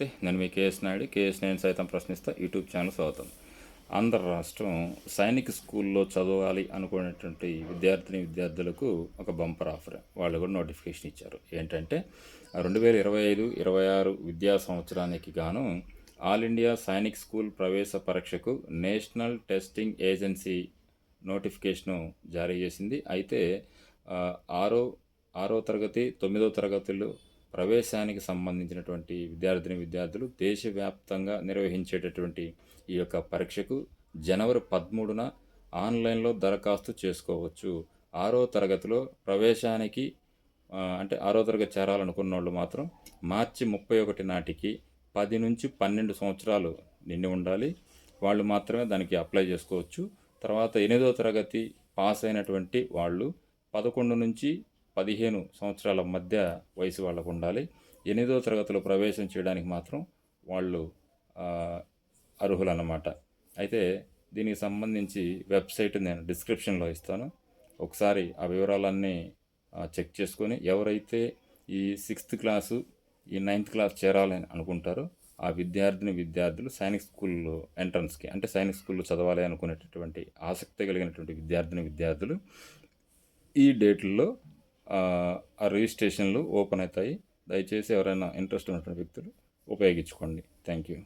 నేను మీ KS Naidu. KS నేను సైతం ప్రశ్నిస్తా. యూట్యూబ్ ఛానల్ స్వాగతం. ఆంధ్ర రాష్ట్రం సైనిక్ స్కూల్లో చదవాలి అనుకునేటువంటి విద్యార్థిని విద్యార్థులకు ఒక బంపర్ ఆఫర్. వాళ్ళు కూడా నోటిఫికేషన్ ఇచ్చారు. ఏంటంటే రెండు వేల ఇరవై ఐదు ఇరవై ఆరు విద్యా సంవత్సరానికి గాను ఆల్ ఇండియా సైనిక్ స్కూల్ ప్రవేశ పరీక్షకు నేషనల్ టెస్టింగ్ ఏజెన్సీ నోటిఫికేషను జారీ చేసింది. అయితే ఆరో ఆరో తరగతి తొమ్మిదో తరగతులు ప్రవేశానికి సంబంధించినటువంటి విద్యార్థిని విద్యార్థులు దేశవ్యాప్తంగా నిర్వహించేటటువంటి ఈ యొక్క పరీక్షకు జనవరి పదమూడున ఆన్లైన్లో దరఖాస్తు చేసుకోవచ్చు. ఆరో తరగతిలో ప్రవేశానికి అంటే ఆరో తరగతి చేరాలనుకున్న వాళ్ళు మాత్రం మార్చి ముప్పై ఒకటి నాటికి పది నుంచి పన్నెండు సంవత్సరాలు నిండి ఉండాలి. వాళ్ళు మాత్రమే దానికి అప్లై చేసుకోవచ్చు. తర్వాత ఎనిమిదో తరగతి పాస్ అయినటువంటి వాళ్ళు పదకొండు నుంచి పదిహేను సంవత్సరాల మధ్య వయసు వాళ్ళకు ఉండాలి. ఎనిమిదో తరగతిలో ప్రవేశం చేయడానికి మాత్రం వాళ్ళు అర్హులన్నమాట. అయితే దీనికి సంబంధించి వెబ్సైట్ నేను డిస్క్రిప్షన్లో ఇస్తాను. ఒకసారి ఆ వివరాలన్నీ చెక్ చేసుకొని ఎవరైతే ఈ సిక్స్త్ క్లాసు ఈ నైన్త్ క్లాస్ చేరాలని అనుకుంటారో ఆ విద్యార్థిని విద్యార్థులు సైనిక్ స్కూల్లో ఎంట్రన్స్కి అంటే సైనిక్ స్కూల్లో చదవాలి అనుకునేటటువంటి ఆసక్తి కలిగినటువంటి విద్యార్థిని విద్యార్థులు ఈ డేట్లలో ఆ రిజిస్ట్రేషన్లు ఓపెన్ అవుతాయి. దయచేసి ఎవరైనా ఇంట్రెస్ట్ ఉన్నటువంటి వ్యక్తులు ఉపయోగించుకోండి. Thank you.